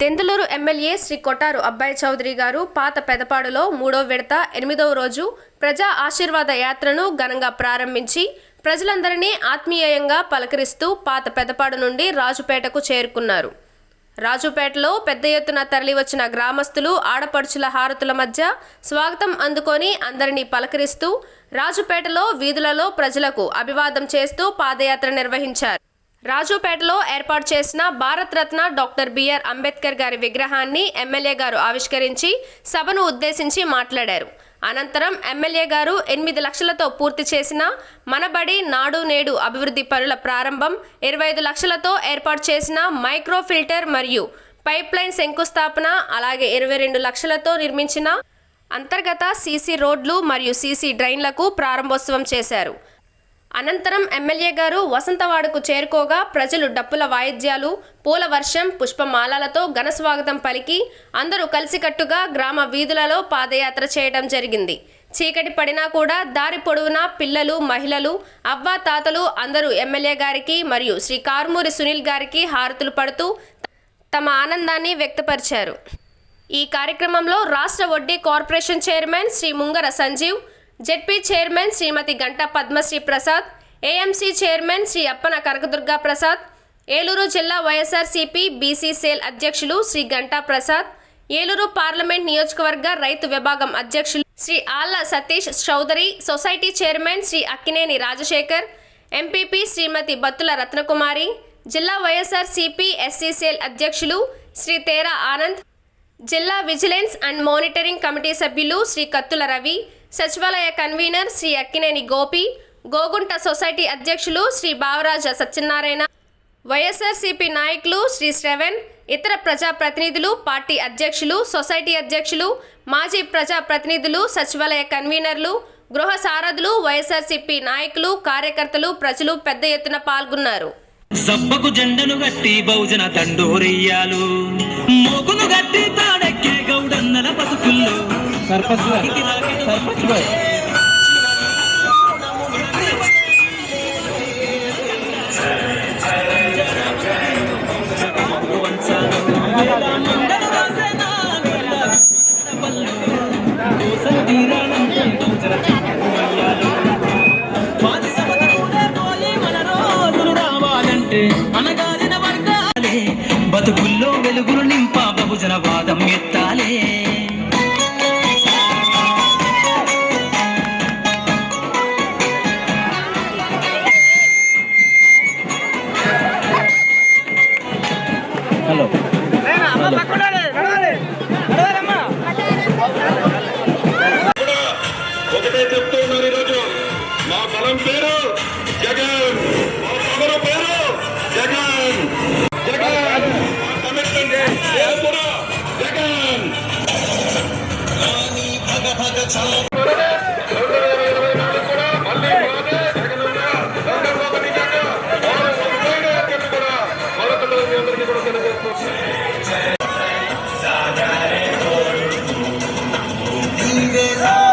Denduluru MLA Shri కొట్టారు అబ్బాయి చౌదరి గారు పాత పెదపాడులో మూడో విడత ఎనిమిదవ రోజు ప్రజా ఆశీర్వాద యాత్రను ఘనంగా ప్రారంభించి ప్రజలందరినీ ఆత్మీయంగా పలకరిస్తూ పాత పెదపాడు నుండి రాజుపేటకు చేరుకున్నారు. రాజుపేటలో పెద్ద ఎత్తున తరలివచ్చిన గ్రామస్తులు ఆడపడుచుల హారతుల మధ్య స్వాగతం అందుకొని అందరినీ పలకరిస్తూ రాజుపేటలో వీధులలో ప్రజలకు అభివాదం చేస్తూ పాదయాత్ర నిర్వహించారు. రాజుపేటలో ఏర్పాటు చేసిన భారతరత్న డాక్టర్ బిఆర్ అంబేద్కర్ గారి విగ్రహాన్ని ఎమ్మెల్యే గారు ఆవిష్కరించి సభను ఉద్దేశించి మాట్లాడారు. అనంతరం ఎమ్మెల్యే గారు ఎనిమిది లక్షలతో పూర్తి చేసిన మనబడి నాడు నేడు అభివృద్ధి పనుల ప్రారంభం ఇరవై ఐదు లక్షలతో ఏర్పాటు చేసిన మైక్రో ఫిల్టర్ మరియు పైప్లైన్ శంకుస్థాపన అలాగే ఇరవై రెండు లక్షలతో నిర్మించిన అంతర్గత సీసీ రోడ్లు మరియు సీసీ డ్రైన్లకు ప్రారంభోత్సవం చేశారు. అనంతరం ఎమ్మెల్యే గారు వసంతవాడకు చేరుకోగా ప్రజలు డప్పుల వాయిద్యాలు పూల వర్షం పుష్పమాలలతో ఘన స్వాగతం పలికి అందరూ కలిసికట్టుగా గ్రామ వీధులలో పాదయాత్ర చేయడం జరిగింది. చీకటి పడినా కూడా దారి పొడవునా పిల్లలు మహిళలు అవ్వ తాతలు అందరూ ఎమ్మెల్యే గారికి మరియు శ్రీ కారుమూరి సునీల్ గారికి హారతులు పడుతూ తమ ఆనందాన్ని వ్యక్తపరిచారు. ఈ కార్యక్రమంలో రాష్ట్ర Vaddi corporation chairman Shri Mungara Sanjeev Z P chairman Shrimati Ganta Padmasri Prasad A M C chairman Shri Appana Kanakadurga Prasad Eluru జిల్లా వైఎస్ఆర్సీపీ బీసీ సేల్ అధ్యక్షులు శ్రీ గంటా ప్రసాద్ ఏలూరు పార్లమెంట్ నియోజకవర్గ రైతు విభాగం అధ్యక్షులు Shri Alla Satish Chowdary society chairman Shri Akkineni Rajasekhar M P P Shrimati Battula Ratnakumari జిల్లా YSRCP SC sale అధ్యక్షులు శ్రీ తేరా ఆనంద్ జిల్లా vigilance and monitoring committee సభ్యులు శ్రీ కత్తుల రవి సచివాలయ కన్వీనర్ శ్రీ అక్కినేని గోపి గోగుంట సొసైటీ అధ్యక్షులు శ్రీ బావరాజ సత్యనారాయణ వైఎస్ఆర్సీపీ నాయకులు శ్రీ శ్రవణ్ ఇతర ప్రజాప్రతినిధులు పార్టీ అధ్యక్షులు సొసైటీ అధ్యక్షులు మాజీ ప్రజాప్రతినిధులు సచివాలయ కన్వీనర్లు గృహ సారథులు వైఎస్ఆర్సీపీ నాయకులు కార్యకర్తలు ప్రజలు పెద్ద ఎత్తున పాల్గొన్నారు. సబ్బకు జెండను గట్టి బహుజన తండోరెయ్యాలు మోగును గట్టి తాడెక్కే గౌడన్నల బతుకుల్లో. సర్పంచ్ గారు. సర్పంచ్ గారు రావాలంటే వర్గాలే బతుకుల్లో వెలుగులు నింప బహుజన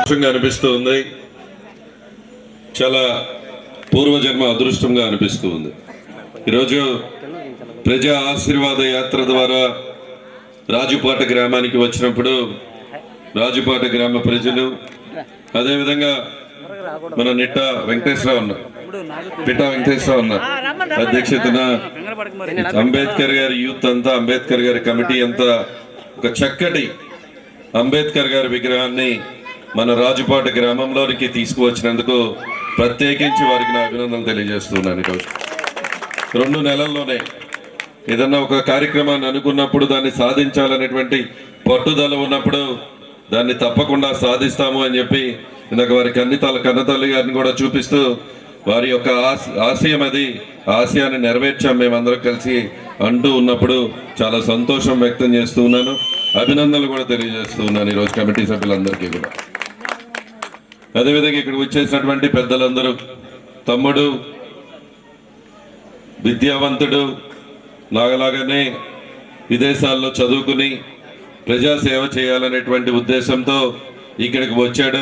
సంతోషంగా అనిపిస్తూ ఉంది చాలా పూర్వజన్మ అదృష్టంగా అనిపిస్తుంది. ఈరోజు ప్రజా ఆశీర్వాద యాత్ర ద్వారా రాజుపాట గ్రామానికి వచ్చినప్పుడు రాజుపాట గ్రామ ప్రజలు అదేవిధంగా మన నిట్ట వెంకటేశ్వరరావు ఉన్నారు పిట్ట వెంకటేశ్వరరావు ఉన్నారు అధ్యక్షతన అంబేద్కర్ గారి యూత్ అంతా అంబేద్కర్ గారి కమిటీ అంతా ఒక చక్కటి అంబేద్కర్ గారి విగ్రహాన్ని మన రాజుపాట గ్రామంలోనికి తీసుకువచ్చినందుకు ప్రత్యేకించి వారికి నా అభినందనలు తెలియజేస్తున్నాను ఈరోజు. రెండు నెలల్లోనే ఏదన్నా ఒక కార్యక్రమాన్ని అనుకున్నప్పుడు దాన్ని సాధించాలనేటువంటి పట్టుదల ఉన్నప్పుడు దాన్ని తప్పకుండా సాధిస్తాము అని చెప్పి ఇందాక వారి కన్నితల కన్నతల్లి గారిని కూడా చూపిస్తూ వారి యొక్క ఆశ- ఆశయం అది. ఆశయాన్ని నెరవేర్చాం మేమందరం కలిసి అంటూ ఉన్నప్పుడు చాలా సంతోషం వ్యక్తం చేస్తూ ఉన్నాను. అభినందనలు కూడా తెలియజేస్తూ ఉన్నాను ఈరోజు కమిటీ సభ్యులందరికీ కూడా. అదేవిధంగా ఇక్కడికి వచ్చేసినటువంటి పెద్దలందరూ తమ్ముడు విద్యావంతుడు నాగలాగానే విదేశాల్లో చదువుకుని ప్రజాసేవ చేయాలనేటువంటి ఉద్దేశంతో ఇక్కడికి వచ్చాడు.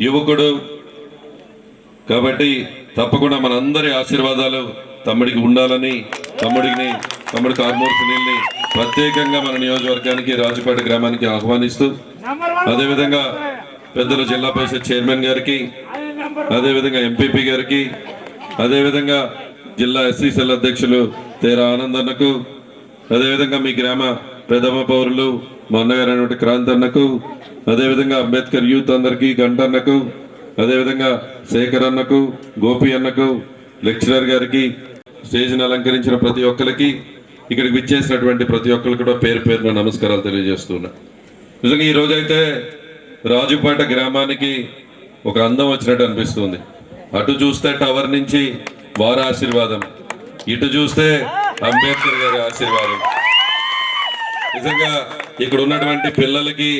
యువకుడు కాబట్టి తప్పకుండా మనందరి ఆశీర్వాదాలు తమ్ముడికి ఉండాలని తమ్ముడిని తమ్ముడు కార్మూర్ సునీల్ని ప్రత్యేకంగా మన నియోజకవర్గానికి రాజుపేట గ్రామానికి ఆహ్వానిస్తూ అదేవిధంగా పెద్దలు జిల్లా పరిషత్ చైర్మన్ గారికి అదేవిధంగా ఎంపీపీ గారికి అదేవిధంగా జిల్లా ఎస్సీ సెల్ అధ్యక్షులు తేరా ఆనందన్నకు అదేవిధంగా మీ గ్రామ ప్రథమ పౌరులు మా అన్నగారైనటువంటి క్రాంతి అన్నకు అదేవిధంగా అంబేద్కర్ యూత్ అందరికీ గంటన్నకు అదేవిధంగా శేఖర్ అన్నకు గోపి అన్నకు లెక్చరర్ గారికి స్టేజ్ని అలంకరించిన ప్రతి ఒక్కరికి ఇక్కడికి విచ్చేసినటువంటి ప్రతి ఒక్కరికి కూడా పేరు పేరున నమస్కారాలు తెలియజేస్తున్నా. నిజంగా ఈరోజైతే రాజుపేట గ్రామానికి ఒక అందం వచ్చినట్టు అనిపిస్తుంది. అటు చూస్తే టవర్ నుంచి వారి ఆశీర్వాదం. ఇటు చూస్తే అంబేద్కర్ గారి ఆశీర్వాదం. నిజంగా ఇక్కడ ఉన్నటువంటి పిల్లలకి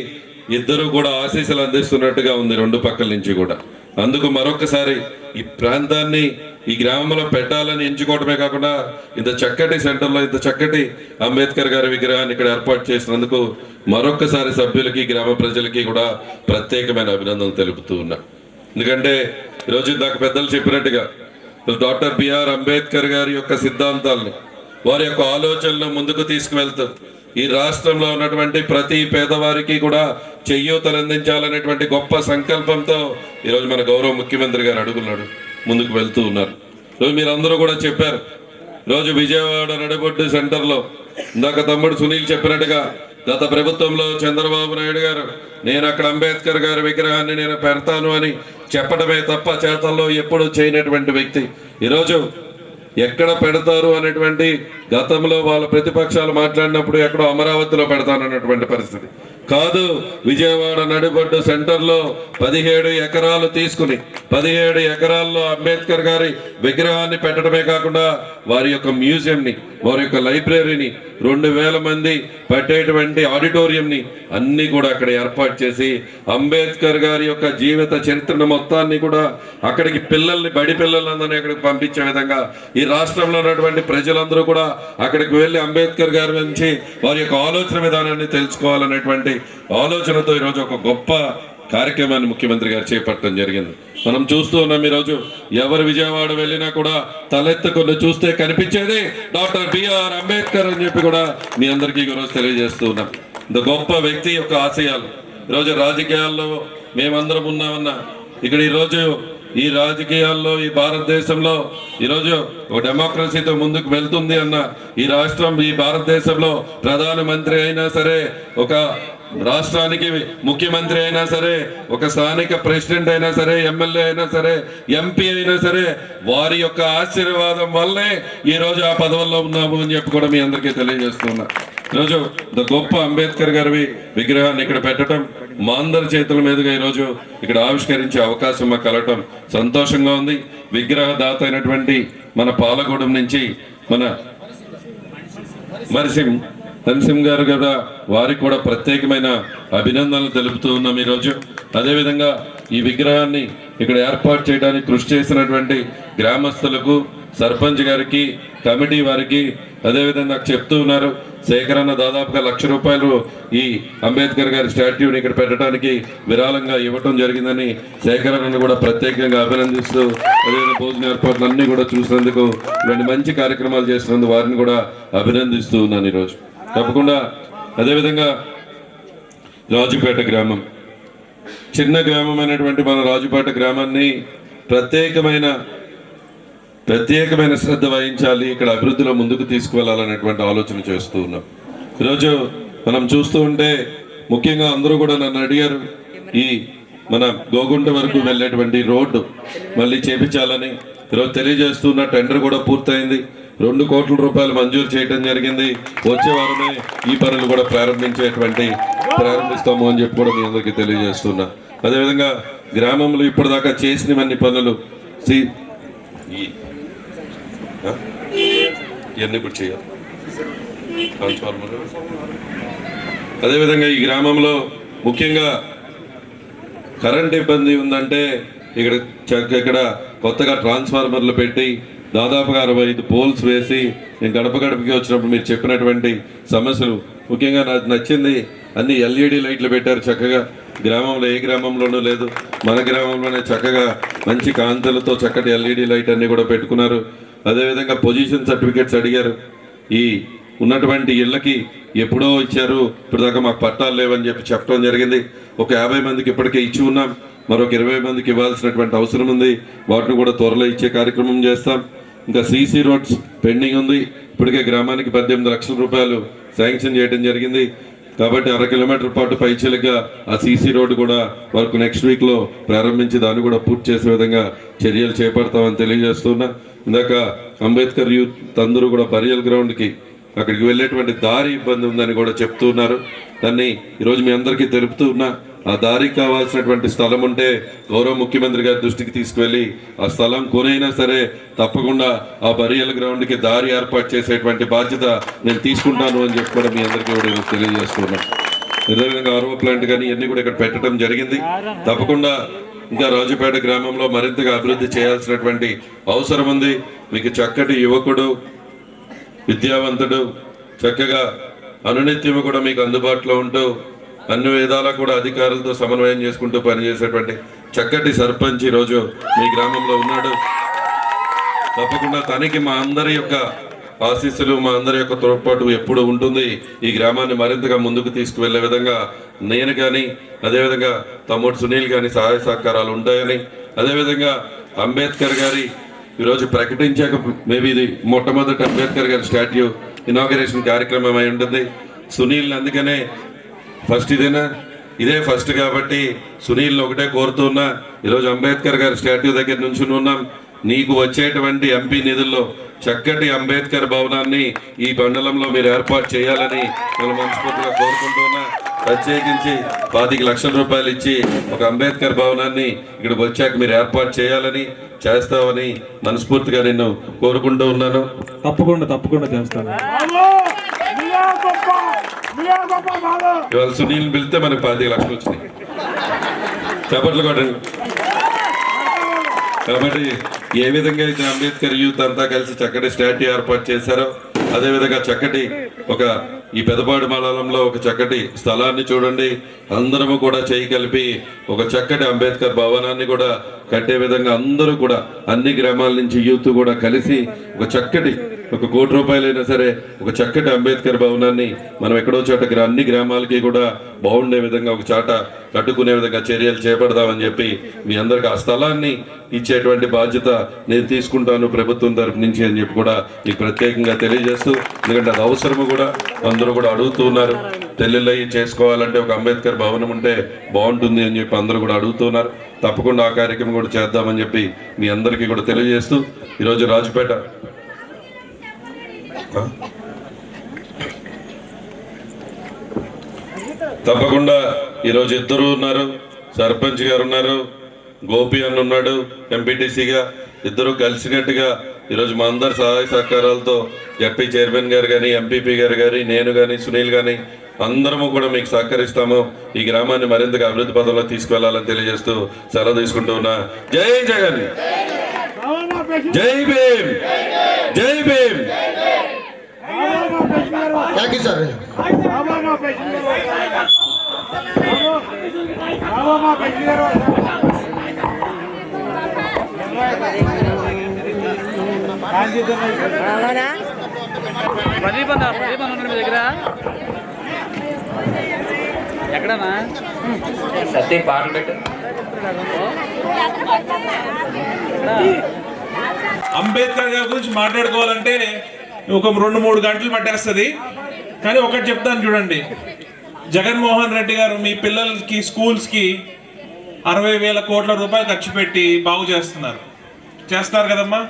ఇద్దరు కూడా ఆశీస్సులు అందిస్తున్నట్టుగా ఉంది రెండు పక్కల నుంచి కూడా. అందుకు మరొకసారి ఈ ప్రాంతాన్ని ఈ గ్రామంలో పెట్టాలని ఎంచుకోవడమే కాకుండా ఇంత చక్కటి సెంటర్లో ఇంత చక్కటి అంబేద్కర్ గారి విగ్రహాన్ని ఇక్కడ ఏర్పాటు చేసినందుకు మరొకసారి సభ్యులకి గ్రామ ప్రజలకి కూడా ప్రత్యేకమైన అభినందనలు తెలుపుతూ ఉన్నా. ఎందుకంటే ఈరోజు ఇందాక పెద్దలు చెప్పినట్టుగా డాక్టర్ బిఆర్ అంబేద్కర్ గారి యొక్క సిద్ధాంతాలని వారి యొక్క ఆలోచనలు ముందుకు తీసుకువెళ్తూ ఈ రాష్ట్రంలో ఉన్నటువంటి ప్రతి పేదవారికి కూడా చెయ్యూతలు అందించాలనేటువంటి గొప్ప సంకల్పంతో ఈరోజు మన గౌరవ ముఖ్యమంత్రి గారు అడుగున్నాడు. ముందుకు వెళ్తూ ఉన్నారు. ఈరోజు మీరందరూ కూడా చెప్పారు. రోజు విజయవాడ నడిబొడ్డు సెంటర్లో ఇందాక తమ్ముడు సునీల్ చెప్పినట్టుగా గత ప్రభుత్వంలో చంద్రబాబు నాయుడు గారు నేను అక్కడ అంబేద్కర్ గారి విగ్రహాన్ని నేను పెడతాను అని చెప్పడమే తప్ప చేతల్లో ఎప్పుడూ చేయనటువంటి వ్యక్తి. ఈరోజు ఎక్కడ పెడతారు అనేటువంటి గతంలో వాళ్ళ ప్రతిపక్షాలు మాట్లాడినప్పుడు ఎక్కడో అమరావతిలో పెడతానన్నటువంటి పరిస్థితి. కాదు విజయవాడ నడిబొడ్డు సెంటర్లో పదిహేడు ఎకరాలు తీసుకుని పదిహేడు ఎకరాల్లో అంబేద్కర్ గారి విగ్రహాన్ని పెట్టడమే కాకుండా వారి యొక్క మ్యూజియంని వారి యొక్క లైబ్రరీని రెండు వేల మంది పట్టేటువంటి ఆడిటోరియంని అన్నీ కూడా అక్కడ ఏర్పాటు చేసి అంబేద్కర్ గారి యొక్క జీవిత చరిత్రను మొత్తాన్ని కూడా అక్కడికి పిల్లల్ని బడి పిల్లలందరినీ అక్కడికి పంపించే విధంగా ఈ రాష్ట్రంలో ఉన్నటువంటి ప్రజలందరూ కూడా అక్కడికి వెళ్ళి అంబేద్కర్ గారి నుంచి వారి యొక్క ఆలోచన విధానాన్ని తెలుసుకోవాలనేటువంటి ఆలోచనతో ఈరోజు ఒక గొప్ప కార్యక్రమాన్ని ముఖ్యమంత్రి గారు చేపట్టడం జరిగింది. మనం చూస్తూ ఉన్నాం ఈరోజు ఎవరు విజయవాడ వెళ్ళినా కూడా తలెత్తుకుని చూస్తే కనిపించేది డాక్టర్ బిఆర్ అంబేద్కర్ అని చెప్పి కూడా మీ అందరికీ ఈరోజు తెలియజేస్తూ ఉన్నాం. ఇంత గొప్ప వ్యక్తి యొక్క ఆశయాలు. ఈరోజు రాజకీయాల్లో మేమందరం ఉన్నామన్నా ఇక్కడ ఈరోజు ఈ రాజకీయాల్లో ఈ భారతదేశంలో ఈరోజు ఒక డెమోక్రసీతో ముందుకు వెళ్తుంది అన్న ఈ రాష్ట్రం ఈ భారతదేశంలో ప్రధానమంత్రి అయినా సరే ఒక రాష్ట్రానికి ముఖ్యమంత్రి అయినా సరే ఒక స్థానిక ప్రెసిడెంట్ అయినా సరే ఎమ్మెల్యే అయినా సరే ఎంపీ అయినా సరే వారి యొక్క ఆశీర్వాదం వల్లే ఈ రోజు ఆ పదవుల్లో ఉన్నాము అని చెప్పి కూడా మీ అందరికీ తెలియజేస్తున్నా. ఈరోజు ద గొప్ప అంబేద్కర్ గారి విగ్రహాన్ని ఇక్కడ పెట్టడం మా అందరి చేతుల మీదుగా ఈరోజు ఇక్కడ ఆవిష్కరించే అవకాశం మాకు కలగటం సంతోషంగా ఉంది. విగ్రహ దాత అయినటువంటి మన పాలగూడెం నుంచి మన మరిసిం నరసింహ్ గారు కదా వారికి కూడా ప్రత్యేకమైన అభినందనలు తెలుపుతూ ఉన్నాం ఈరోజు. అదేవిధంగా ఈ విగ్రహాన్ని ఇక్కడ ఏర్పాటు చేయడానికి కృషి చేసినటువంటి గ్రామస్తులకు సర్పంచ్ గారికి కమిటీ వారికి అదేవిధంగా నాకు చెప్తూ ఉన్నారు. సేకరణ దాదాపుగా లక్ష రూపాయలు ఈ అంబేద్కర్ గారి స్టాట్యూని ఇక్కడ పెట్టడానికి విరాళంగా ఇవ్వటం జరిగిందని సేకరణను కూడా ప్రత్యేకంగా అభినందిస్తూ అదేవిధంగా భోజన ఏర్పాట్లు అన్ని కూడా చూసినందుకు ఇలాంటి మంచి కార్యక్రమాలు చేసినందుకు వారిని కూడా అభినందిస్తూ ఉన్నాను ఈరోజు. తప్పకుండా అదేవిధంగా రాజుపేట గ్రామం. చిన్న గ్రామమైనటువంటి మన రాజుపేట గ్రామాన్ని ప్రత్యేకమైన ప్రత్యేకమైన శ్రద్ధ వహించాలి ఇక్కడ అభివృద్ధిలో ముందుకు తీసుకువెళ్ళాలనేటువంటి ఆలోచన చేస్తూ ఉన్నాం. ఈరోజు మనం చూస్తూ ఉంటే ముఖ్యంగా అందరూ కూడా నన్ను అడిగారు ఈ మన గోగుంట వరకు వెళ్ళేటువంటి రోడ్డు మళ్ళీ చేపించాలని. ఈరోజు తెలియజేస్తున్న టెండర్ కూడా పూర్తయింది. రెండు కోట్ల రూపాయలు మంజూరు చేయడం జరిగింది. వచ్చే వారమే ఈ పనులు కూడా ప్రారంభించేటువంటి ప్రారంభిస్తాము అని చెప్పి కూడా మీ అందరికీ తెలియజేస్తున్నా. అదేవిధంగా గ్రామంలో ఇప్పటిదాకా చేసినవన్నీ పనులు సి ఈ ఇవన్నీ ఇప్పుడు చేయాలి. ట్రాన్స్ఫార్మర్ అదేవిధంగా ఈ గ్రామంలో ముఖ్యంగా కరెంట్ ఇబ్బంది ఉందంటే ఇక్కడ చక్క- ఇక్కడ కొత్తగా ట్రాన్స్ఫార్మర్లు పెట్టి దాదాపుగా అరవై ఐదు పోల్స్ వేసి నేను గడప గడపకి వచ్చినప్పుడు మీరు చెప్పినటువంటి సమస్యలు. ముఖ్యంగా నాకు నచ్చింది అన్ని ఎల్ఈడి లైట్లు పెట్టారు చక్కగా. గ్రామంలో ఏ గ్రామంలోనూ లేదు. మన గ్రామంలోనే చక్కగా మంచి కాంతులతో చక్కటి ఎల్ఈడి లైట్ అన్నీ కూడా పెట్టుకున్నారు. అదేవిధంగా పొజిషన్ సర్టిఫికేట్స్ అడిగారు. ఈ ఉన్నటువంటి ఇళ్ళకి ఎప్పుడో ఇచ్చారు. ఇప్పటిదాకా మాకు పట్టాలు లేవని చెప్పి చెప్పడం జరిగింది. ఒక యాభై మందికి ఇప్పటికే ఇచ్చి ఉన్నాం. మరొక ఇరవై మందికి ఇవ్వాల్సినటువంటి అవసరం ఉంది. వాటిని కూడా త్వరలో ఇచ్చే కార్యక్రమం చేస్తాం. ఇంకా సీసీ రోడ్స్ పెండింగ్ ఉంది. ఇప్పటికే గ్రామానికి పద్దెనిమిది లక్షల రూపాయలు శాంక్షన్ చేయడం జరిగింది. కాబట్టి అర కిలోమీటర్ పాటు పైచలుగా ఆ సీసీ రోడ్డు కూడా వరకు నెక్స్ట్ వీక్లో ప్రారంభించి దాన్ని కూడా పూర్తి చేసే విధంగా చర్యలు చేపడతామని తెలియజేస్తున్నా. ఇందాక అంబేద్కర్ యూత్ అందరూ కూడా బరియల్ గ్రౌండ్కి అక్కడికి వెళ్ళేటువంటి దారి ఇబ్బంది ఉందని కూడా చెప్తూ ఉన్నారు దాన్ని ఈరోజు మీ అందరికీ తెలుపుతూ ఉన్నా. ఆ దారికి కావాల్సినటువంటి స్థలం ఉంటే గౌరవ ముఖ్యమంత్రి గారి దృష్టికి తీసుకువెళ్ళి ఆ స్థలం కొనైనా సరే తప్పకుండా ఆ బరియల్ గ్రౌండ్కి దారి ఏర్పాటు చేసేటువంటి బాధ్యత నేను తీసుకుంటాను అని చెప్పి కూడా మీ అందరికీ కూడా తెలియజేస్తున్నాను. అదేవిధంగా ఆరో ప్లాంట్ కానీ ఇవన్నీ కూడా ఇక్కడ పెట్టడం జరిగింది. తప్పకుండా ఇంకా రాజుపేట గ్రామంలో మరింతగా అభివృద్ధి చేయాల్సినటువంటి అవసరం ఉంది. మీకు చక్కటి యువకుడు విద్యావంతుడు చక్కగా అనునిత్యము కూడా మీకు అందుబాటులో ఉంటూ అన్ని విధాలా కూడా అధికారులతో సమన్వయం చేసుకుంటూ పనిచేసేటువంటి చక్కటి సర్పంచ్ ఈరోజు మీ గ్రామంలో ఉన్నాడు. తప్పకుండా తనకి మా అందరి యొక్క ఆశీస్సులు మా అందరి యొక్క తోడ్పాటు ఎప్పుడు ఉంటుంది. ఈ గ్రామాన్ని మరింతగా ముందుకు తీసుకువెళ్ళే విధంగా నేను కానీ అదేవిధంగా తమ్ముడు సునీల్ కానీ సహాయ సహకారాలు ఉంటాయని అదేవిధంగా అంబేద్కర్ గారి ఈరోజు ప్రకటించాక మేబీ ఇది మొట్టమొదటి అంబేద్కర్ గారి స్టాట్యూ ఇనాగరేషన్ కార్యక్రమం అయి ఉంటుంది. సునీల్ అందుకనే ఫస్ట్ ఇదేనా? ఇదే ఫస్ట్ కాబట్టి సునీల్ ఒకటే కోరుతున్నా. ఈరోజు అంబేద్కర్ గారి స్టాట్యూ దగ్గర నుంచి ఉన్నాం. నీకు వచ్చేటువంటి ఎంపీ నిధుల్లో చక్కటి అంబేద్కర్ భవనాన్ని ఈ మండలంలో మీరు ఏర్పాటు చేయాలని నేను మనస్ఫూర్తిగా కోరుకుంటున్నా. ప్రత్యేకించి పాతిక లక్షల రూపాయలు ఇచ్చి ఒక అంబేద్కర్ భవనాన్ని ఇక్కడికి వచ్చాక మీరు ఏర్పాటు చేయాలని చేస్తామని మనస్ఫూర్తిగా నేను కోరుకుంటూ ఉన్నాను. తప్పకుండా తప్పకుండా చేస్తాను. ఇవాళ సునీల్ పిలిస్తే మనకు పాతిక లక్షలు వచ్చినాయి. చప్పట్లు కొట్టండి. కాబట్టి ఏ విధంగా అయితే అంబేద్కర్ యూత్ అంతా కలిసి చక్కటి స్టాట్యూ ఏర్పాటు చేశారో అదే విధంగా చక్కటి ఒక ఈ పెదపాడు మండలంలో ఒక చక్కటి స్థలాన్ని చూడండి. అందరము కూడా చేయి కలిపి ఒక చక్కటి అంబేద్కర్ భవనాన్ని కూడా కట్టే విధంగా అందరూ కూడా అన్ని గ్రామాల నుంచి యూత్ కూడా కలిసి ఒక చక్కటి ఒక కోటి రూపాయలైనా సరే ఒక చక్కటి అంబేద్కర్ భవనాన్ని మనం ఎక్కడో చోట అన్ని గ్రామాలకి కూడా బాగుండే విధంగా ఒక చాట కట్టుకునే విధంగా చర్యలు చేపడదామని చెప్పి మీ అందరికి ఆ స్థలాన్ని ఇచ్చేటువంటి బాధ్యత నేను తీసుకుంటాను ప్రభుత్వం తరపు నుంచి అని చెప్పి కూడా మీకు ప్రత్యేకంగా తెలియజేస్తూ ఎందుకంటే అది అవసరము కూడా. అందరూ కూడా అడుగుతూ ఉన్నారు. పెళ్ళిళ్ళయి చేసుకోవాలంటే ఒక అంబేద్కర్ భవనం ఉంటే బాగుంటుంది అని చెప్పి అందరూ కూడా అడుగుతున్నారు తప్పకుండా ఆ కార్యక్రమం కూడా చేద్దామని చెప్పి మీ అందరికీ కూడా తెలియజేస్తూ ఈరోజు రాజుపేట తప్పకుండా ఈరోజు ఇద్దరు ఉన్నారు సర్పంచ్ గారు ఉన్నారు గోపి అన్న ఉన్నాడు ఎంపీటీసీగా ఇద్దరు కలిసినట్టుగా ఈరోజు మా అందరి సహాయ సహకారాలతో జడ్పీ చైర్మన్ గారు కానీ ఎంపీపీ గారు కానీ నేను కానీ సునీల్ కానీ అందరము కూడా మీకు సహకరిస్తాము. ఈ గ్రామాన్ని మరింతగా అభివృద్ధి పదంలో తీసుకువెళ్ళాలని తెలియజేస్తూ సెలవు తీసుకుంటూ ఉన్నా. జై Jagan! Jai Bhim! Jai Bhim! Thank you sir Pradeep అన్న ప్రదీప్ అన్న ఉన్నాడు మీ దగ్గర. ఎక్కడన్నా? సత్య పాటలు పెట్టు. అంబేద్కర్ గారి గురించి మాట్లాడుకోవాలంటే ఒక రెండు మూడు గంటలు పట్టేస్తుంది. కానీ ఒకటి చెప్తాను చూడండి. జగన్మోహన్ రెడ్డి గారు మీ పిల్లలకి స్కూల్స్కి అరవై వేల కోట్ల రూపాయలు ఖర్చు పెట్టి బాగు చేస్తున్నారు. చేస్తారు కదమ్మా?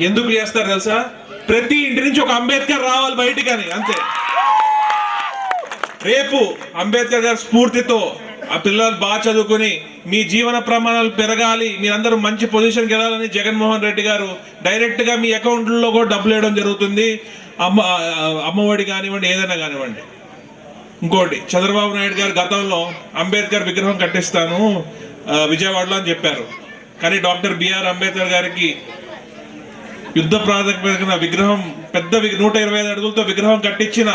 ఎందుకు చేస్తారు తెలుసా? ప్రతి ఇంటి నుంచి ఒక అంబేద్కర్ రావాలి బయటికి అని అంతే. రేపు అంబేద్కర్ గారి స్ఫూర్తితో ఆ పిల్లలు బాగా చదువుకుని మీ జీవన ప్రమాణాలు పెరగాలి మీరందరూ మంచి పొజిషన్కి వెళ్ళాలని జగన్మోహన్ రెడ్డి గారు డైరెక్ట్గా మీ అకౌంట్లో కూడా డబ్బులు వేయడం జరుగుతుంది. అమ్మ అమ్మఒడి కానివ్వండి ఏదైనా కానివ్వండి. ఇంకోటి చంద్రబాబు నాయుడు గారు గతంలో అంబేద్కర్ విగ్రహం కట్టిస్తాను విజయవాడలో అని చెప్పారు. కానీ డాక్టర్ బిఆర్ అంబేద్కర్ గారికి యుద్ధ ప్రాతిపదికన విగ్రహం పెద్ద నూట ఇరవై ఐదు అడుగులతో విగ్రహం కట్టించిన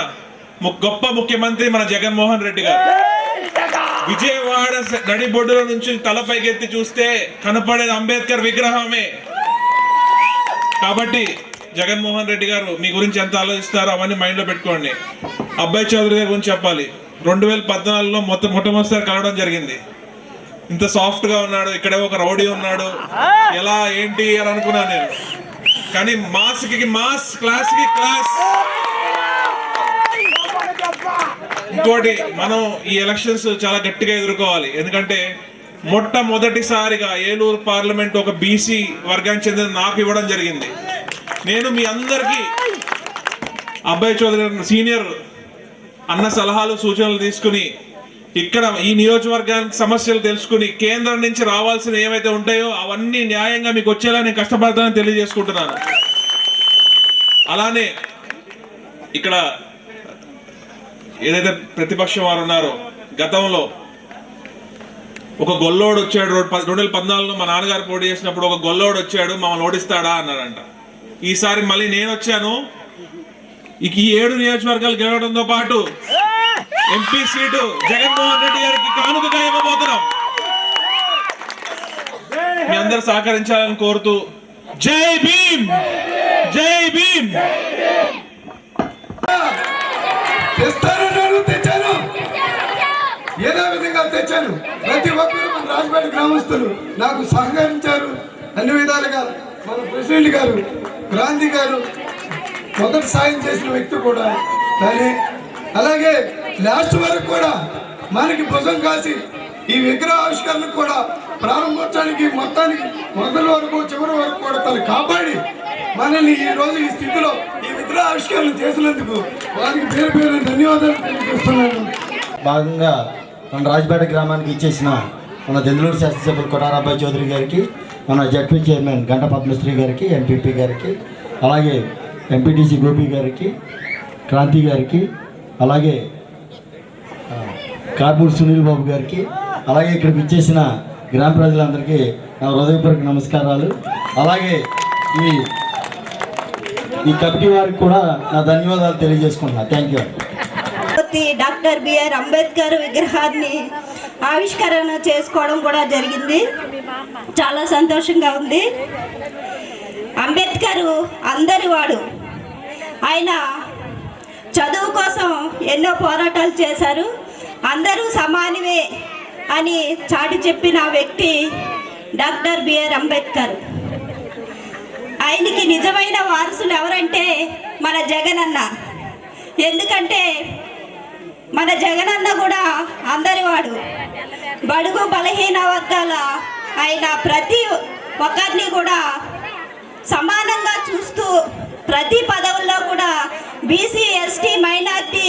గొప్ప ముఖ్యమంత్రి మన జగన్మోహన్ రెడ్డి గారు. విజయవాడ నడిబొడ్డుల నుంచి తలపైకెత్తి చూస్తే కనపడేది అంబేద్కర్ విగ్రహమే. కాబట్టి జగన్మోహన్ రెడ్డి గారు మీ గురించి ఎంత ఆలోచిస్తారో అవన్నీ మైండ్లో పెట్టుకోండి. అబ్బాయి చౌదరి గారి గురించి చెప్పాలి. రెండు వేల పద్నాలుగులో మొత్తం మొట్టమొదటిసారి కలవడం జరిగింది. ఇంత సాఫ్ట్గా ఉన్నాడు ఇక్కడే ఒక రౌడీ ఉన్నాడు. ఎలా ఏంటి అని అనుకున్నాను నేను. కానీ మాస్కి మాస్ క్లాస్కి క్లాస్. ఇంకోటి మనం ఈ ఎలక్షన్స్ చాలా గట్టిగా ఎదుర్కోవాలి. ఎందుకంటే మొట్టమొదటిసారిగా ఏలూరు పార్లమెంట్ ఒక బీసీ వర్గానికి చెందిన నాకు ఇవ్వడం జరిగింది. నేను మీ అందరికీ అబ్బాయి చౌదరి సీనియర్ అన్న సలహాలు సూచనలు తీసుకుని ఇక్కడ ఈ నియోజకవర్గానికి సమస్యలు తెలుసుకుని కేంద్రం నుంచి రావాల్సిన ఏవైతే ఉంటాయో అవన్నీ న్యాయంగా మీకు వచ్చేలా నేను కష్టపడతానని తెలియజేసుకుంటున్నాను. అలానే ఇక్కడ ఏదైతే ప్రతిపక్షం వారు ఉన్నారో గతంలో ఒక గొల్లోడు వచ్చాడు రెండు వేల పద్నాలుగులో మా నాన్నగారు పోటీ చేసినప్పుడు ఒక గొల్లోడు వచ్చాడు మమ్మల్ని ఓడిస్తాడా అన్నారంట ఈసారి మళ్ళీ నేను వచ్చాను. ఇక ఈ ఏడు నియోజకవర్గాలు గెలవడంతో పాటు ఎంపీ సీటు జగన్మోహన్ రెడ్డి గారికి కానుకగా ఇవ్వబోతున్నాం. మీ అందరు సహకరించాలని కోరుతూ జై భీమ్! జై భీమ్! రాజపేట గ్రామస్తులు నాకు సహకరించారు. అన్ని విధాలుగా మన ప్రెసిడెంట్ గారు క్రాంతి గారు మొదటి సాయం చేసిన వ్యక్తి కూడా కానీ అలాగే లాస్ట్ వరకు కూడా మనకి భుజం కాసి ఈ విగ్రహ ఆవిష్కరణకు కూడా ప్రారంభోత్సవానికి మొత్తానికి మొదటి వరకు చివరి వరకు కూడా తను కాపాడి మనల్ని ఈ రోజు ఈ స్థితిలో ఈ విగ్రహ ఆవిష్కరణ చేసినందుకు వారికి పేరు పేరు ధన్యవాదాలు తెలియజేస్తున్నాను. భాగంగా మన రాజపేట గ్రామానికి ఇచ్చేసిన మన దెందులూరు శాసనసభ్యులు కొటారాబాయ్ చౌదరి గారికి మన జడ్పీ చైర్మన్ గంట పద్మశ్రీ గారికి ఎంపీపీ గారికి అలాగే ఎంపీటీసీ గోపి గారికి క్రాంతి గారికి అలాగే కాపూర్ సునీల్ బాబు గారికి అలాగే ఇక్కడికి ఇచ్చేసిన గ్రామ ప్రజలందరికీ నా హృదయపూర్వక నమస్కారాలు. అలాగే ఈ ఈ కమిటీ వారికి కూడా నా ధన్యవాదాలు తెలియజేసుకుంటున్నాను thank you Murthy doctor B R Ambedkar విగ్రహాన్ని ఆవిష్కరణ చేసుకోవడం కూడా జరిగింది. చాలా సంతోషంగా ఉంది. అంబేద్కర్ అందరి వాడు. ఆయన చదువు కోసం ఎన్నో పోరాటాలు చేశారు. అందరూ సమానమే అని చాటి చెప్పిన వ్యక్తి డాక్టర్ బిఆర్ అంబేద్కర్. ఆయనకి నిజమైన వారసులు ఎవరంటే మన జగనన్న. ఎందుకంటే మన జగనన్న కూడా అందరివాడు. బడుగు బలహీన వర్గాల ఆయన ప్రతి ఒక్కరిని కూడా సమానంగా చూస్తూ ప్రతి పదవుల్లో కూడా బీసీ ఎస్టీ మైనార్టీ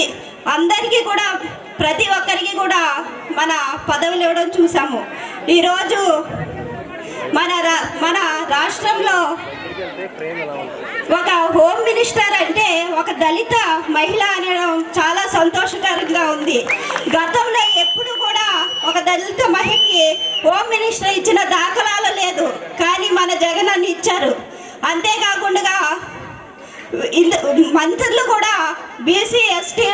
అందరికీ కూడా ప్రతి ఒక్కరికి కూడా మన పదవులు ఇవ్వడం చూసాము ఈరోజు మన రా- మన రాష్ట్రంలో ఒక హోమ్ మినిస్టర్ అంటే ఒక దళిత మహిళ అనడం చాలా కూడా ఉంది. గతంలో ఎప్పుడు కూడా ఒక దళిత మహిళకి హోమ్ మినిస్టర్ ఇచ్చిన దాఖలాలు లేదు. కానీ మన జగన్ అని ఇచ్చారు. అంతేకాకుండా మంత్రులు కూడా బీసీ ఎస్టీ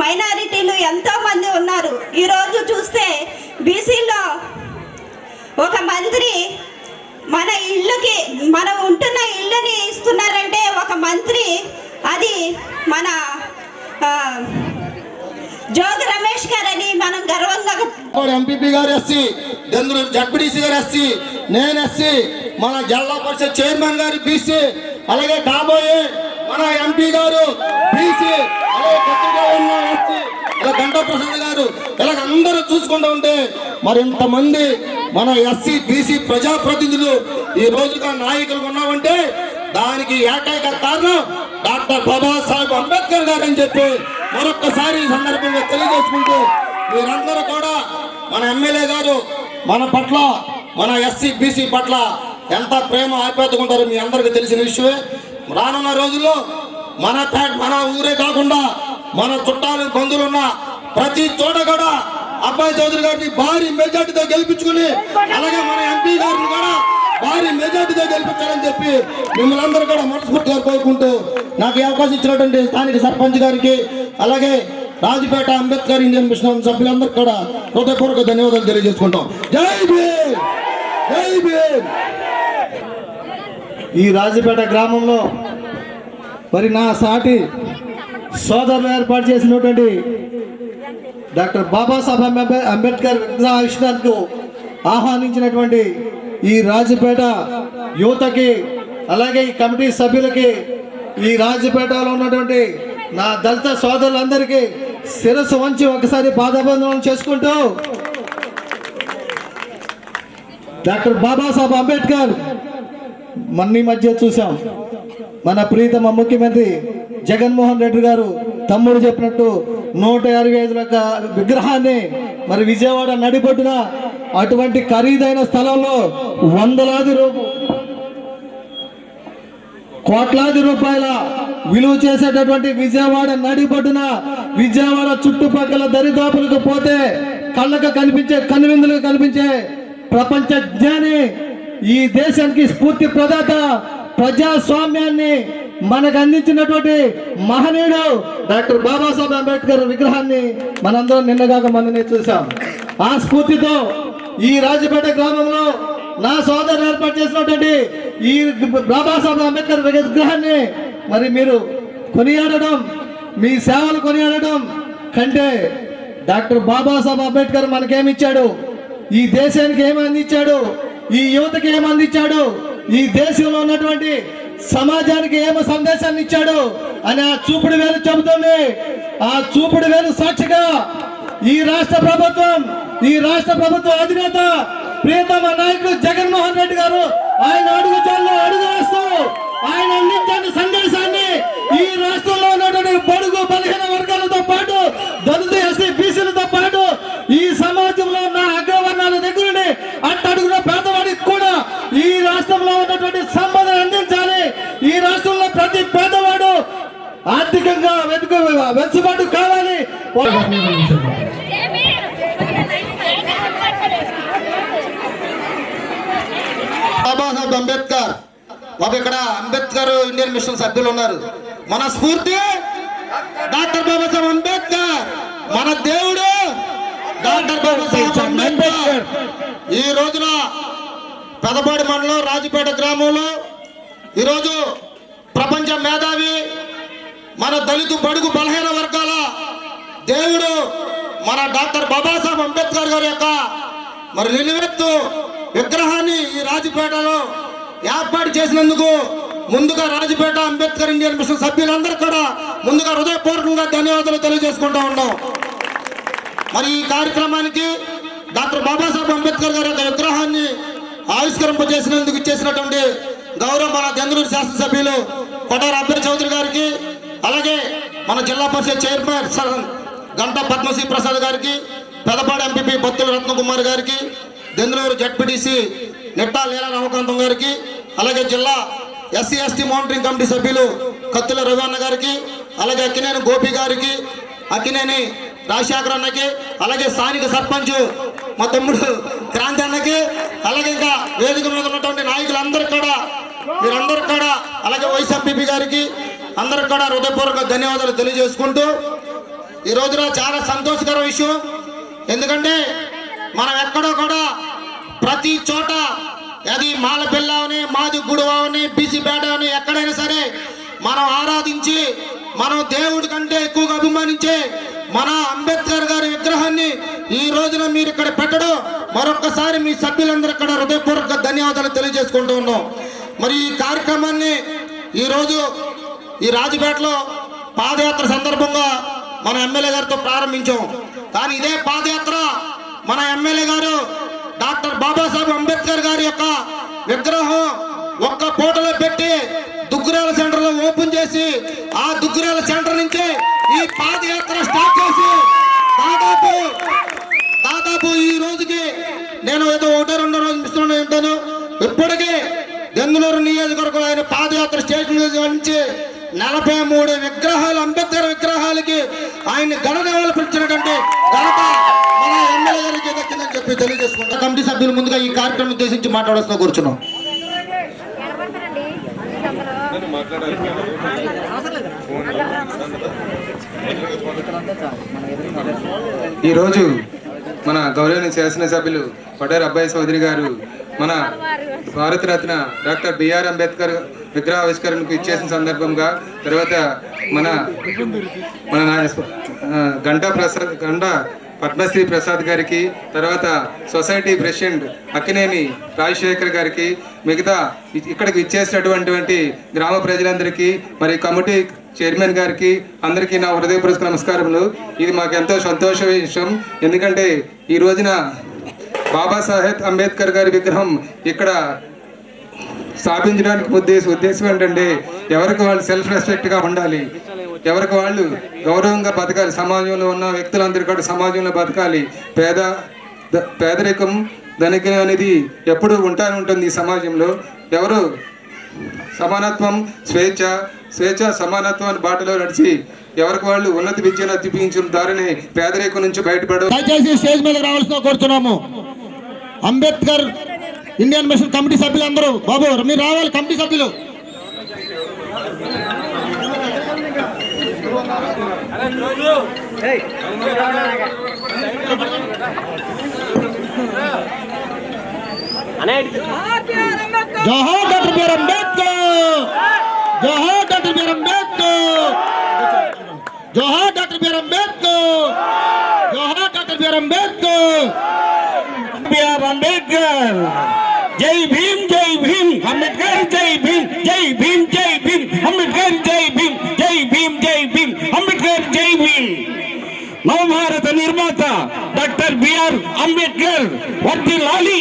మైనారిటీలు ఎంతోమంది ఉన్నారు. ఈరోజు చూస్తే బీసీలో ఒక మంత్రి మన ఇల్లుకి మనం ఉంటున్న ఇల్లుని ఇస్తున్నారంటే ఒక మంత్రి అది మన జోగి రమేష్ గారని మనం గర్వంగా ఎంపీపీ గారు S C Chandru Z P T C గారు ఎస్సీ నేను ఎస్సీ మన జిల్లా పరిషత్ చైర్మన్ గారు బీసీ అలాగే కాబోయే మన ఎంపీ గారు బీసీ అలాగే కొత్తగా ఉన్న ఎస్సీ ఇలా గంటా ప్రసాద్ గారు ఇలాగ అందరూ చూసుకుంటూ ఉంటే మరి ఇంతమంది మన ఎస్సీ బీసీ ప్రజాప్రతినిధులు ఈ రోజుగా నాయకులు ఉన్నామంటే దానికి ఏకైక కారణం డాక్టర్ బాబాసాహెబ్ అంబేద్కర్ గారు అని చెప్పి మరొక్కసారి ఈ సందర్భంగా తెలియజేసుకుంటూ మీరందరూ కూడా మన ఎమ్మెల్యే గారు మన పట్ల మన ఎస్సీ బీసీ పట్ల ఎంత ప్రేమ ఆప్యాయతకుంటారో మీ అందరికీ తెలిసిన విషయమే. రానున్న రోజుల్లో మన పే- మన ఊరే కాకుండా మన చుట్టాలు బంధువులున్న ప్రతి చోట కూడా అబ్బాయి చౌదరి గారిని భారీ మెజార్టీతో గెలిపించుకుని అలాగే మన ఎంపీ గారిని కూడా భారీ మెజార్టీతో గెలిపించాలని చెప్పి మిమ్మల్ని అందరూ కూడా మనస్ఫూర్తిగా కోరుకుంటూ నాకు ఈ అవకాశం ఇచ్చినటువంటి స్థానిక సర్పంచ్ గారికి అలాగే రాజపేట అంబేద్కర్ ఇండియన్ మిషన్ సభ్యులందరూ కూడా హృదయపూర్వక ధన్యవాదాలు తెలియజేసుకుంటాం. జై భీమ్! జై భీమ్! ఈ రాజపేట గ్రామంలో మరి నా సాటి సోదరులు ఏర్పాటు చేసినటువంటి డాక్టర్ బాబాసాహెబ్ అంబే- అంబేద్కర్ విగ్రహావిష్కరణకు ఆహ్వానించినటువంటి ఈ రాజపేట యువతకి అలాగే ఈ కమిటీ సభ్యులకి ఈ రాజపేటలో ఉన్నటువంటి నా దళిత సోదరులందరికీ శిరస్సు వంచి ఒకసారి పాదబంధనం చేసుకుంటూ డాక్టర్ బాబాసాహెబ్ అంబేద్కర్ మన్ని ఈ మధ్య చూసాం మన ప్రీతమ ముఖ్యమంత్రి జగన్మోహన్ రెడ్డి గారు తమ్ముడు చెప్పినట్టు నూట ఇరవై ఐదు లక్ష విగ్రహాన్ని మరి విజయవాడ నడిబొడ్డున అటువంటి ఖరీదైన స్థలంలో వందలాది రూపు కోట్లాది రూపాయల విలువ చేసేటటువంటి విజయవాడ నడిబొడ్డున విజయవాడ చుట్టుపక్కల దరిదాపులకు పోతే కళ్ళకు కనిపించే కనువిందులకు కనిపించే ప్రపంచ జ్ఞాని ఈ దేశానికి స్ఫూర్తి ప్రదాత ప్రజాస్వామ్యాన్ని మనకు అందించినటువంటి మహనీయుడు డాక్టర్ బాబాసాహెబ్ అంబేద్కర్ విగ్రహాన్ని మనందరం నిన్నగాక మొన్ననే చూసాం ఆ స్ఫూర్తితో ఈ రాజపేట గ్రామంలో నా సోదరు ఏర్పాటు చేసినటువంటి ఈ బాబాసాహెబ్ అంబేద్కర్ విగ్రహాన్ని మరి మీరు కొనియాడడం మీ సేవలు కొనియాడడం కంటే డాక్టర్ బాబాసాహెబ్ అంబేద్కర్ మనకేమిచ్చాడు? ఈ దేశానికి ఏమి అందించాడు? ఈ యువతకి ఏమి అందించాడు? ఈ దేశంలో ఉన్నటువంటి సమాజానికి ఏమో సందేశాన్ని ఇచ్చాడు? అని ఆ చూపుడు వేలు చెబుతుంది. ఆ చూపుడు వేలు సాక్షిగా ఈ రాష్ట్ర ప్రభుత్వం ఈ రాష్ట్ర ప్రభుత్వ అధినేత ప్రియతమ నాయకుడు జగన్మోహన్ రెడ్డి గారు ఆయన అడుగు చాలు అడుగు వేస్తూ ఆయన అందించిన సందేశాన్ని ఈ రాష్ట్రంలో ఉన్నటువంటి బడుగు బలహీన వర్గాలతో పాటు దళిత ఎస్సీ బీసీలతో పాటు ఈ సమాజంలో ఉన్న అగ్రవర్ణాల దగ్గరుండి అట్టడుగున పేదవాడికి కూడా ఈ రాష్ట్రంలో ఉన్నటువంటి సంపదను అందించాలి ఈ రాష్ట్రంలో ప్రతి పేదవాడు ఆర్థికంగా వెతుకు వెసుబాటు కావాలి బాబాసాహెబ్ అంబేద్కర్. బాబు ఇక్కడ అంబేద్కర్ ఇండియన్ మిషన్ సభ్యులు ఉన్నారు. మన స్ఫూర్తి డాక్టర్ బాబాసాహెబ్ అంబేద్కర్. మన దేవుడు డాక్టర్ బాబాసాహెబ్ అంబేద్కర్. ఈ రోజున పెదపాడి మండలం రాజుపేట గ్రామంలో ఈరోజు ప్రపంచ మేధావి మన దళిత బడుగు బలహీన వర్గాల దేవుడు మన డాక్టర్ బాబాసాహెబ్ అంబేద్కర్ గారి యొక్క మరి నిలువెత్తు విగ్రహాన్ని ఈ రాజపేటలో ఏర్పాటు చేసినందుకు ముందుగా రాజపేట అంబేద్కర్ ఇండియన్ మిషన్ సభ్యులందరూ కూడా ముందుగా హృదయపూర్వకంగా ధన్యవాదాలు తెలియజేసుకుంటా ఉన్నాం. మరి ఈ కార్యక్రమానికి డాక్టర్ బాబాసాహెబ్ అంబేద్కర్ గారి యొక్క విగ్రహాన్ని ఆవిష్కరింపజేసినందుకు ఇచ్చేసినటువంటి గౌరవ మన చంద్రూరు శాసనసభ్యులు కొటార అబ్బరి చౌదరి గారికి అలాగే మన జిల్లా పరిషత్ చైర్మన్ గంటా పద్మశ్రీ ప్రసాద్ గారికి పెదపాడు ఎంపీపీ బొత్తుల రత్నకుమార్ గారికి దెందులూరు జడ్పీటీసీ నిట్టా లీలా రామకాంతం గారికి అలాగే జిల్లా ఎస్సీ ఎస్టీ మానిటరింగ్ కమిటీ సభ్యులు కత్తుల రవిన్న గారికి అలాగే అక్కినేని గోపి గారికి అక్కినేని రాజశేఖర్ అన్నకి అలాగే స్థానిక సర్పంచ్ మా తమ్ముడు క్రాంతి అన్నకి అలాగే ఇంకా వేదిక మీద ఉన్నటువంటి నాయకులందరికీ కూడా మీరందరూ కూడా అలాగే వైఎస్ఆర్పీపీ గారికి అందరికి కూడా హృదయపూర్వక ధన్యవాదాలు తెలియజేసుకుంటూ ఈ రోజున చాలా సంతోషకర విషయం. ఎందుకంటే మనం ఎక్కడో కూడా ప్రతి చోట అది మాలపిల్ల అని మాది గుడువ అని బీసీపేట అని ఎక్కడైనా సరే మనం ఆరాధించి మనం దేవుడి కంటే ఎక్కువగా అభిమానించే మన అంబేద్కర్ గారి విగ్రహాన్ని ఈ రోజున మీరు ఇక్కడ పెట్టడం మరొకసారి మీ సభ్యులందరూ ఇక్కడ హృదయపూర్వక ధన్యవాదాలు తెలియజేసుకుంటూ ఉన్నాం. మరి ఈ కార్యక్రమాన్ని ఈరోజు ఈ రాజుపేటలో పాదయాత్ర సందర్భంగా మన ఎమ్మెల్యే గారితో ప్రారంభించాం. కానీ ఇదే పాదయాత్ర మన ఎమ్మెల్యే గారు డాక్టర్ బాబాసాహెబ్ అంబేద్కర్ గారి యొక్క విగ్రహం ఒక్క పూటలో పెట్టి దుగ్గురాల సెంటర్లో ఓపెన్ చేసి ఆ దుగ్గురాల సెంటర్ నుంచి ఈ పాదయాత్ర స్టార్ట్ చేసి దాదాపు దాదాపు ఈ రోజుకి నేను ఏదో ఒకటో రెండో రోజు మిస్తున్నాను ఉంటాను ఇప్పటికీ దెందులూరు నియోజకవర్గంలో ఆయన పాదయాత్ర స్టేషన్ నుంచి నలభై మూడు విగ్రహాలు అంబేద్కర్ విగ్రహాలకి ఆయన గణదేవాలు పిలిచినటువంటి ఘనత మన ఎమ్మెల్యే గారికి దక్కిందని చెప్పి తెలియజేసుకుంటా. కమిటీ సభ్యులు ముందుగా ఈ కార్యక్రమం ఉద్దేశించి మాట్లాడాల్సిన కూర్చున్నాం. ఈరోజు మన గౌరవనీయ శాసనసభ్యులు పటేర్ అబ్బాయి చౌదరి గారు మన భారతరత్న డాక్టర్ బిఆర్ అంబేద్కర్ విగ్రహ ఆవిష్కరణకు ఇచ్చేసిన సందర్భంగా తర్వాత మన మన గంటా ప్రసాద్ గంటా పద్మశ్రీ ప్రసాద్ గారికి తర్వాత సొసైటీ ప్రెసిడెంట్ అక్కినేని రాజశేఖర్ గారికి మిగతా ఇక్కడికి ఇచ్చేసినటువంటి గ్రామ ప్రజలందరికీ మరి కమిటీ చైర్మన్ గారికి అందరికీ నా హృదయపూర్వక నమస్కారములు. ఇది మాకు ఎంతో సంతోష విషయం. ఎందుకంటే ఈ రోజున బాబాసాహెబ్ అంబేద్కర్ గారి విగ్రహం ఇక్కడ స్థాపించడానికి ఉద్దేశం ఉద్దేశం ఏంటంటే ఎవరికి వాళ్ళు సెల్ఫ్ రెస్పెక్ట్గా ఉండాలి. ఎవరికి వాళ్ళు గౌరవంగా బతకాలి. సమాజంలో ఉన్న వ్యక్తులందరూ కూడా సమాజంలో బతకాలి. పేద పేదరికం ధనికం అనేది ఎప్పుడూ ఉంటానే ఉంటుంది ఈ సమాజంలో. ఎవరు సమానత్వం స్వేచ్ఛ స్వేచ్ఛ సమానత్వాన్ని బాటలో నడిచి ఎవరికి వాళ్ళు ఉన్నత విద్యను అతిపించిన దారిని పేదరికం నుంచి బయటపడ దయచేసి స్టేజ్ మీద రావాల్సిన కోరుతున్నాము. అంబేద్కర్ ఇండియన్ మిషన్ కమిటీ సభ్యులందరూ. బాబు మీరు రావాలి కమిటీ సభ్యులు. జోహార్ డాక్టర్ బిఆర్ అంబేద్కర్. జోహార్ డాక్టర్ బిఆర్ అంబేద్కర్. జోహార్ డాక్టర్ బిఆర్ అంబేద్కర్. జోహార్ doctor B R Ambedkar. B R Ambedkar Jai Bhim Jai Bhim Ambedkar జై భీమ్ జై భీమ్ జై భీమ్ అంబేద్కర్ జై భీమ్ జై భీమ్ జై భీమ్ అంబేద్కర్ జై భీమ్ నవభారత నిర్మాత డాక్టర్ బిఆర్ అంబేద్కర్ వర్తి లాలి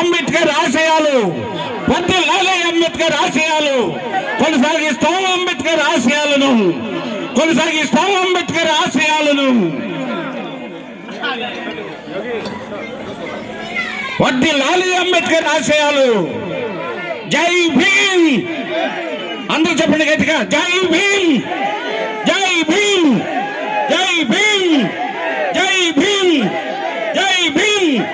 అంబేద్కర్ ఆశయాలు వర్తి లాలి అంబేద్కర్ ఆశయాలు కొనసాగిస్తాం అంబేద్కర్ ఆశయాలను కొనసాగిస్తాం అంబేద్కర్ ఆశయాలను వడ్డీ లాలి అంబేద్కర్ ఆశయాలు. జై భీమ్. అందరూ చెప్పండి గట్టిగా జై భీమ్. జై భీమ్. జై భీమ్. జై భీమ్. జై భీమ్.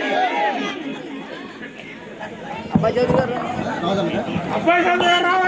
మీ